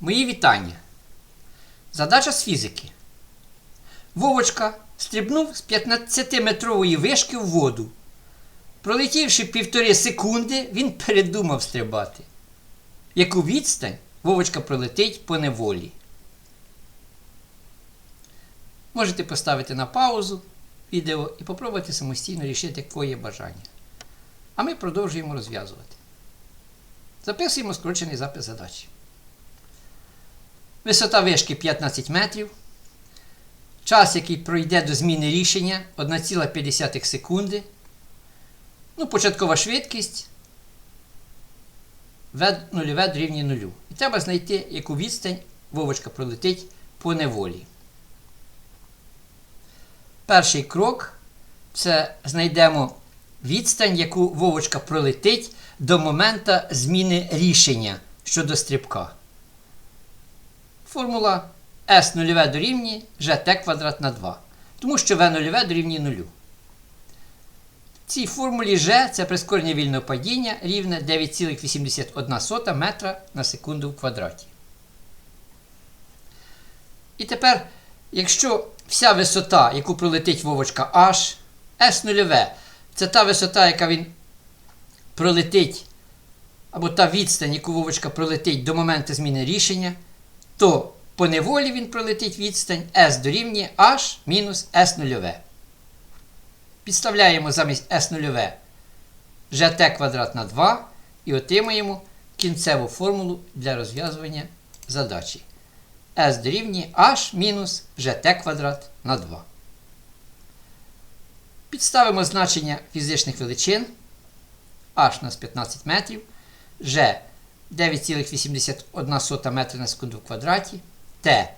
Мої вітання. Задача з фізики. Вовочка стрибнув з 15-метрової вишки в воду. Пролетівши півтори секунди, він передумав стрибати. Яку відстань Вовочка пролетить по неволі. Можете поставити на паузу відео і попробувати самостійно рішити твоє бажання. А ми продовжуємо розв'язувати. Записуємо скорочений запис задачі. Висота вишки 15 метрів. Час, який пройде до зміни рішення 1,5 секунди. Ну, початкова швидкість нульове дорівнює нулю. І треба знайти, яку відстань Вовочка пролетить по неволі. Перший крок це знайдемо відстань, яку Вовочка пролетить до моменту зміни рішення щодо стрибка. Формула S нульове дорівнює gt квадрат на 2. Тому що v нульове дорівнює 0. В цій формулі G це прискорення вільного падіння рівне 9,81 метра на секунду в квадраті. І тепер, якщо вся висота, яку пролетить Вовочка H, S нульове, це та висота, яка він пролетить, або та відстань, яку Вовочка пролетить до моменту зміни рішення, то по неволі він пролетить відстань S дорівнює H мінус S нульове. Підставляємо замість S нульове gt квадрат на 2 і отримаємо кінцеву формулу для розв'язування задачі. S дорівнює H мінус gt квадрат на 2. Підставимо значення фізичних величин. H нас 15 метрів, G 9,81 метра на секунду в квадраті, T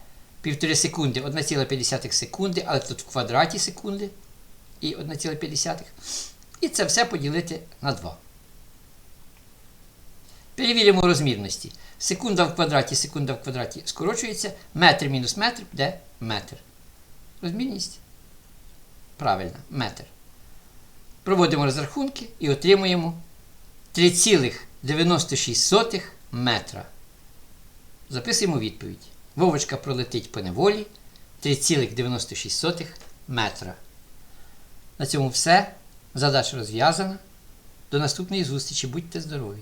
1,5 секунди 1,5 секунди, але тут в квадраті секунди і 1,5. І це все поділити на 2. Перевіримо розмірності. Секунда в квадраті, секунда в квадраті скорочується. Метр мінус метр буде метр. Розмірність? Правильно, метр. Проводимо розрахунки і отримуємо 3,96 метра. Записуємо відповідь. Вовочка пролетить по неволі 3,96 метра. На цьому все. Задача розв'язана. До наступної зустрічі. Будьте здорові!